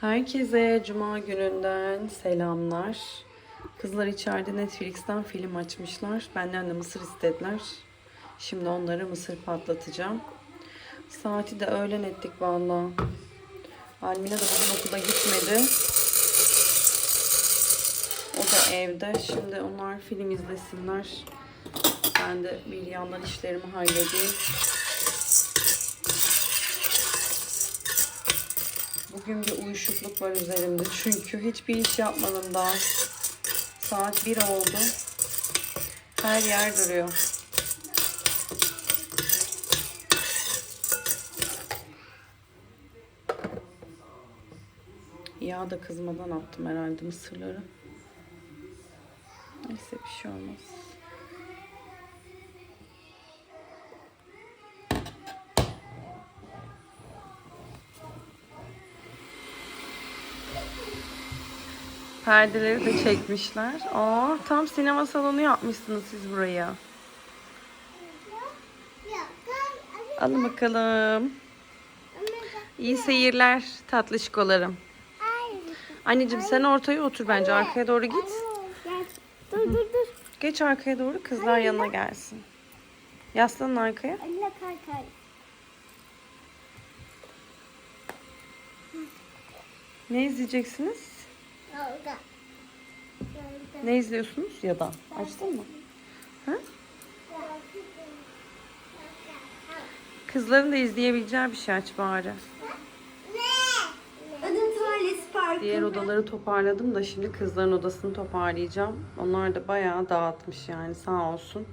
Herkese Cuma gününden selamlar. Kızlar içeride Netflix'ten film açmışlar. Benden de mısır istediler. Şimdi onlara mısır patlatacağım. Saati de öğlen ettik valla. Almina da bugün okula gitmedi. O da evde. Şimdi onlar film izlesinler. Ben de bir yandan işlerimi halledeyim. Bugün bir uyuşukluk var üzerimde. Çünkü hiçbir iş yapmadım daha. Saat 1 oldu. Her yer duruyor. Yağ da kızmadan attım herhalde mısırları. Neyse bir şey olmaz. Perdeleri de çekmişler. Aa, tam sinema salonu yapmışsınız siz buraya. Alın bakalım. İyi seyirler tatlışkolarım. Anneciğim sen ortaya otur bence arkaya doğru git. Dur dur dur. Geç arkaya doğru kızlar yanına gelsin. Yaslanın arkaya. Anne kay kay. Ne izleyeceksiniz? Ne izliyorsunuz ya da? Açtın mı? Ha? Kızların da izleyebileceği bir şey aç bari. Adım tuvalet parkı. Diğer odaları toparladım da şimdi kızların odasını toparlayacağım. Onlar da bayağı dağıtmış yani sağ olsun.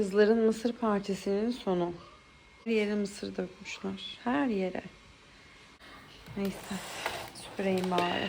Kızların mısır partisinin sonu. Her yere mısır dökmüşler. Her yere. Neyse. Süpüreyim bari.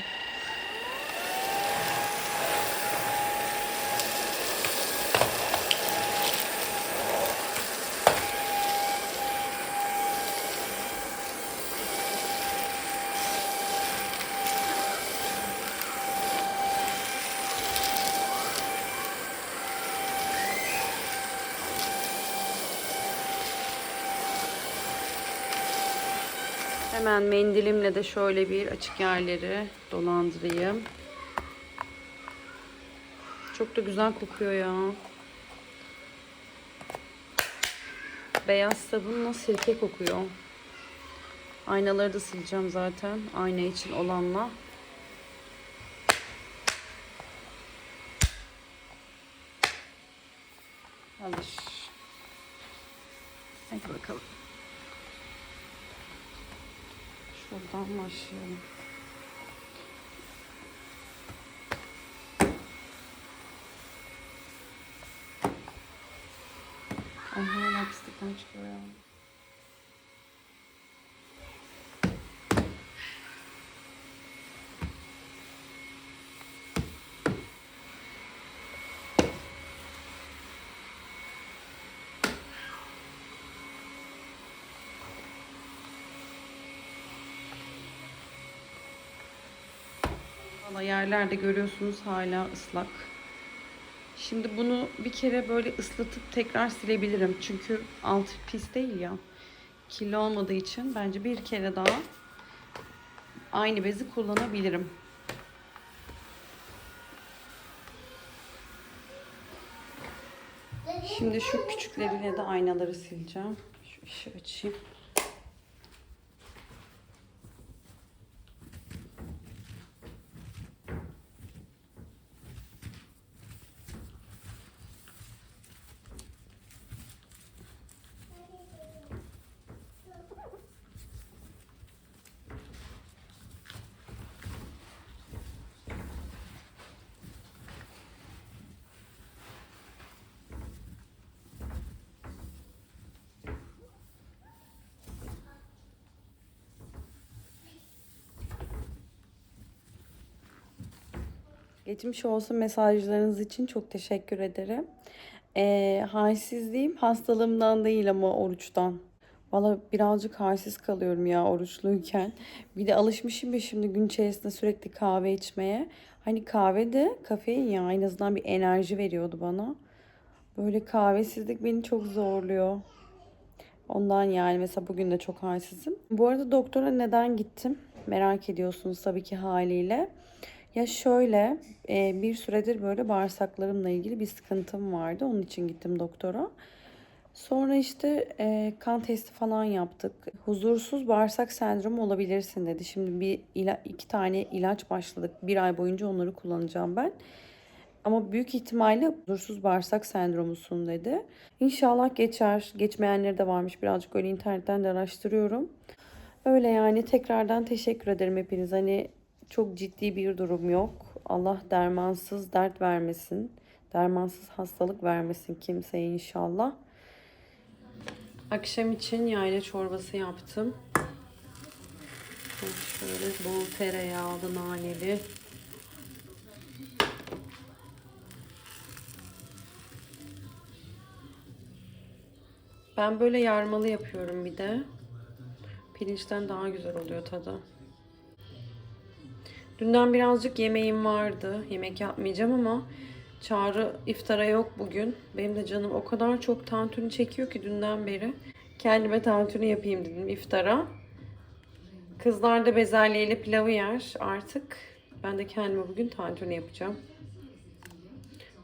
Hemen mendilimle de şöyle bir açık yerleri dolandırayım. Çok da güzel kokuyor ya. Beyaz sabunla sirke kokuyor. Aynaları da sileceğim zaten. Ayna için olanla. Alır. Hadi bakalım. Şuradan başlayalım. Ay hala pislikten Valla yerlerde görüyorsunuz hala ıslak. Şimdi bunu bir kere böyle ıslatıp tekrar silebilirim. Çünkü alt pis değil ya. Kirli olmadığı için bence bir kere daha aynı bezi kullanabilirim. Şimdi şu küçükleriyle de aynaları sileceğim. Şu işi açayım. Geçmiş olsun mesajlarınız için çok teşekkür ederim. Ee, halsizliğim hastalığımdan değil ama oruçtan. Valla birazcık halsiz kalıyorum ya oruçluyken. Bir de alışmışım ya şimdi gün içerisinde sürekli kahve içmeye. Hani kahve de kafein ya en azından bir enerji veriyordu bana. Böyle kahvesizlik beni çok zorluyor. Ondan yani mesela bugün de çok halsizim. Bu arada doktora neden gittim? Merak ediyorsunuz tabii ki haliyle. Ya şöyle e, bir süredir böyle bağırsaklarımla ilgili bir sıkıntım vardı. Onun için gittim doktora. Sonra işte e, kan testi falan yaptık. Huzursuz bağırsak sendromu olabilirsin dedi. Şimdi bir iki tane ilaç başladık. Bir ay boyunca onları kullanacağım ben. Ama büyük ihtimalle huzursuz bağırsak sendromusun dedi. İnşallah geçer. Geçmeyenleri de varmış. Birazcık öyle internetten de araştırıyorum. Öyle yani tekrardan teşekkür ederim hepiniz. Hani çok ciddi bir durum yok. Allah dermansız dert vermesin. Dermansız hastalık vermesin kimseye inşallah. Akşam için yayla çorbası yaptım. Şöyle bol tereyağlı, naneli. Ben böyle yarmalı yapıyorum bir de. Pirinçten daha güzel oluyor tadı. Dünden birazcık yemeğim vardı. Yemek yapmayacağım ama Çağrı iftara yok bugün. Benim de canım o kadar çok tantuni çekiyor ki dünden beri. Kendime tantuni yapayım dedim iftara. Kızlar da bezelyeyle pilavı yer artık. Ben de kendime bugün tantuni yapacağım.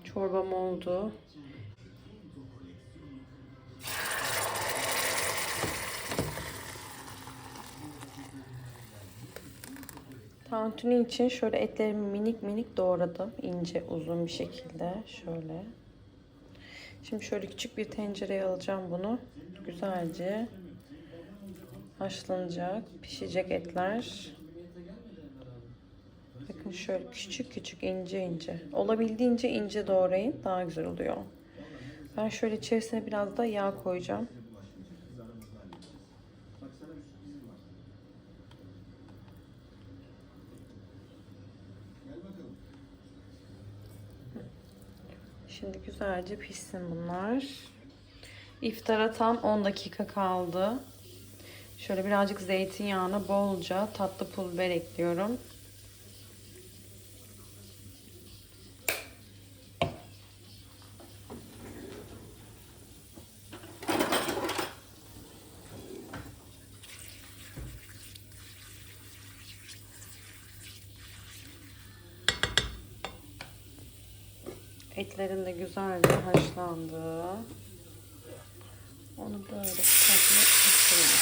Çorbam oldu. Tantuni için şöyle etlerimi minik minik doğradım. ince uzun bir şekilde. Şöyle. Şimdi şöyle küçük bir tencereye alacağım bunu. Güzelce haşlanacak, pişecek etler. Bakın şöyle küçük küçük ince ince. Olabildiğince ince doğrayın. Daha güzel oluyor. Ben şöyle içerisine biraz da yağ koyacağım. Şimdi güzelce pişsin bunlar. İftara tam 10 dakika kaldı. Şöyle birazcık zeytinyağına bolca tatlı pul ekliyorum. Etlerim de güzelce haşlandı. Onu böyle tadına pişirmek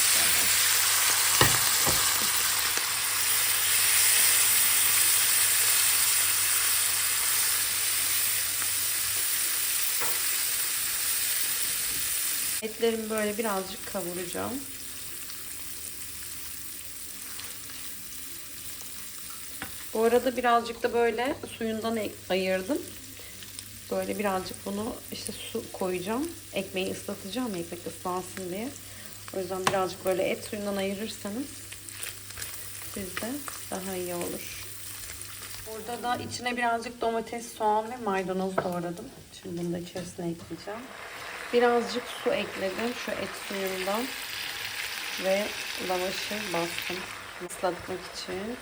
Etlerimi böyle birazcık kavuracağım. Bu arada birazcık da böyle suyundan ayırdım. Böyle birazcık bunu işte su koyacağım. Ekmeği ıslatacağım ekmek ıslansın diye. O yüzden birazcık böyle et suyundan ayırırsanız sizde daha iyi olur. Burada da içine birazcık domates, soğan ve maydanoz doğradım. Şimdi bunu da içerisine ekleyeceğim. Birazcık su ekledim şu et suyundan. Ve lavaşı bastım ıslatmak için.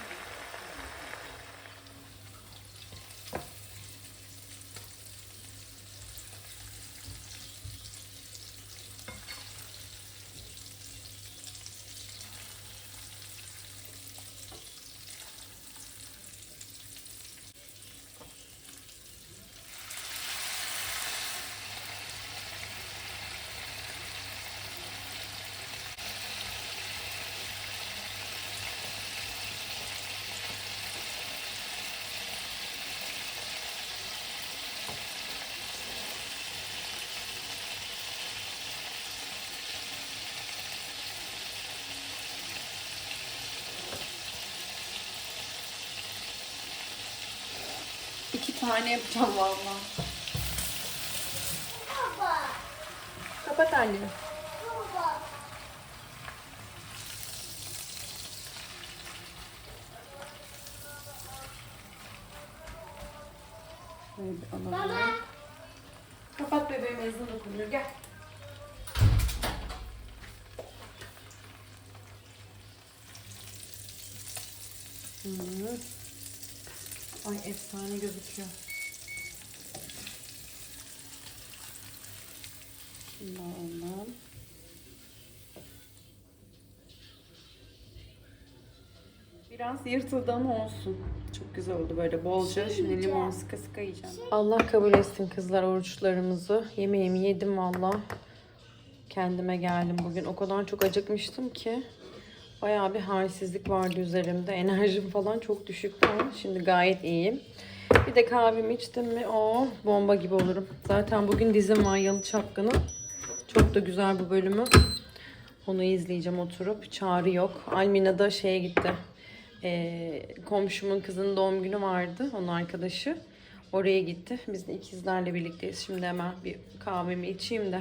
İki tane yapacağım valla. Baba. Kapat anne. Baba. Alalım. Kapat bebeğim ezan okunuyor. Gel. Hı. Ay efsane gözüküyor. Şimdi alalım. Biraz yırtıldı ama olsun. Çok güzel oldu böyle bolca. Şimdi limon sıka sıka yiyeceğim. Allah kabul etsin kızlar oruçlarımızı. Yemeğimi yedim valla. Kendime geldim bugün. O kadar çok acıkmıştım ki. Bayağı bir halsizlik vardı üzerimde. Enerjim falan çok düşüktü ama şimdi gayet iyiyim. Bir de kahvemi içtim mi o bomba gibi olurum. Zaten bugün dizim var Yalı Çapkını. Çok da güzel bu bölümü. Onu izleyeceğim oturup. Çağrı yok. Almina da şeye gitti. Ee, komşumun kızının doğum günü vardı. Onun arkadaşı. Oraya gitti. Biz de ikizlerle birlikteyiz. Şimdi hemen bir kahvemi içeyim de.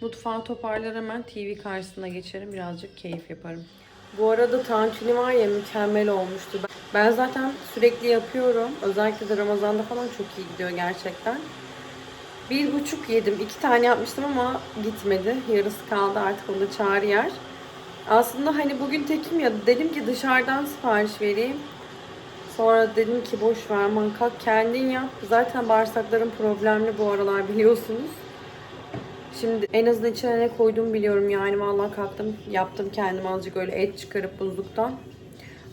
Mutfağı toparlar hemen TV karşısına geçerim. Birazcık keyif yaparım. Bu arada tantuni var ya mükemmel olmuştu. Ben- zaten sürekli yapıyorum. Özellikle de Ramazan'da falan çok iyi gidiyor gerçekten. Bir buçuk yedim. iki tane yapmıştım ama gitmedi. Yarısı kaldı artık onu da çağrı yer. Aslında hani bugün tekim ya dedim ki dışarıdan sipariş vereyim. Sonra dedim ki boş ver aman kalk kendin yap. Zaten bağırsaklarım problemli bu aralar biliyorsunuz. Şimdi en azından içine ne koyduğumu biliyorum yani vallahi kalktım yaptım kendim azıcık öyle et çıkarıp buzluktan.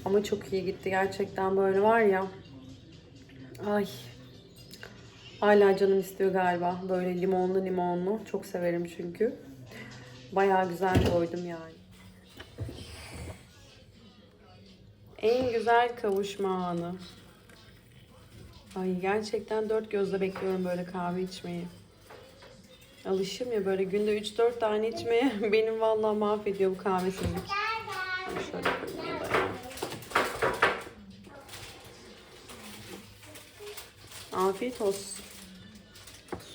Ama çok iyi gitti gerçekten böyle var ya. Ay. Hala canım istiyor galiba. Böyle limonlu limonlu. Çok severim çünkü. Bayağı güzel koydum yani. En güzel kavuşma anı. Ay gerçekten dört gözle bekliyorum böyle kahve içmeyi. Alışım ya böyle günde 3-4 tane içmeye benim vallahi mahvediyor bu kahvesizlik. Ay Şöyle koyayım da ya. Afiyet olsun.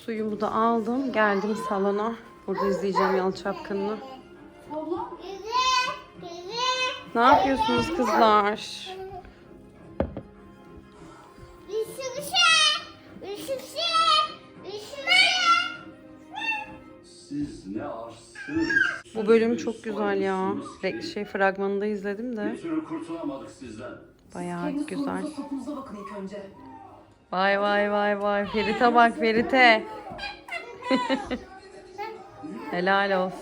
Suyumu da aldım. Geldim salona. Burada izleyeceğim Yalı Çapkın'ı. Ne yapıyorsunuz kızlar? Bu bölüm çok güzel ya. Re- Şey fragmanında izledim de. Bir türlü kurtulamadık sizden. Bayağı güzel. Topunuza bakın ilk önce. Vay vay vay vay. Ferit'e bak Ferit'e. Helal olsun.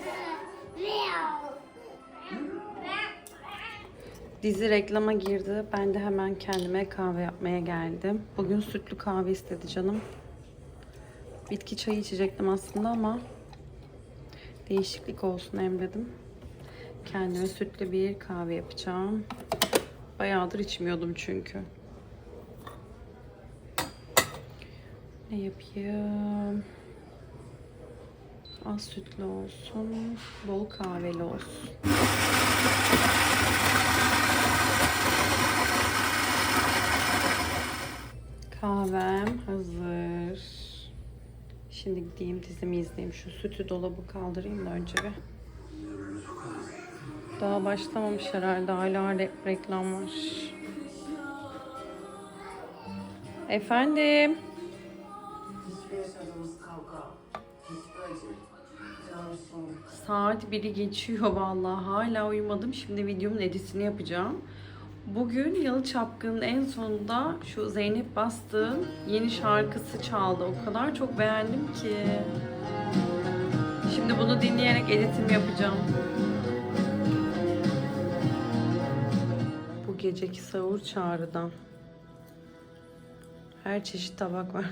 Dizi reklama girdi. Ben de hemen kendime kahve yapmaya geldim. Bugün sütlü kahve istedi canım. Bitki çayı içecektim aslında ama değişiklik olsun emredim. Kendime sütlü bir kahve yapacağım. Bayağıdır içmiyordum çünkü. Ne yapayım? Az sütlü olsun, bol kahveli olsun. Kahvem hazır. Şimdi gideyim dizimi izleyeyim. Şu sütü dolabı kaldırayım da önce bir. Daha başlamamış herhalde. Hala re- reklam var. Efendim. Saat biri geçiyor vallahi. Hala uyumadım. Şimdi videomun editini yapacağım. Bugün Yalı Çapkın'ın en sonunda şu Zeynep Bastık'ın yeni şarkısı çaldı. O kadar çok beğendim ki. Şimdi bunu dinleyerek editimi yapacağım. Bu geceki sahur çağrıdan. Her çeşit tabak var.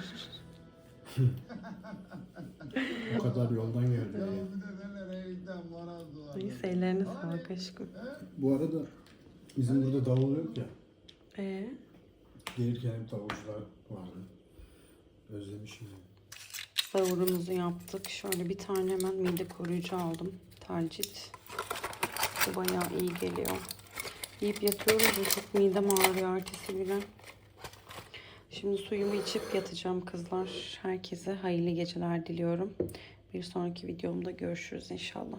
O kadar yoldan geldi. Neyse ellerine sağlık aşkım. Bu arada bizim burada davul yok ya. Ee, Gelirken hep davulcular vardı. Özlemişim. Sahurumuzu yaptık. Şöyle bir tane hemen mide koruyucu aldım. Talcit. Bu bayağı iyi geliyor. Yiyip yatıyoruz ya çok midem ağrıyor ertesi güne. Şimdi suyumu içip yatacağım kızlar. Herkese hayırlı geceler diliyorum. Bir sonraki videomda görüşürüz inşallah.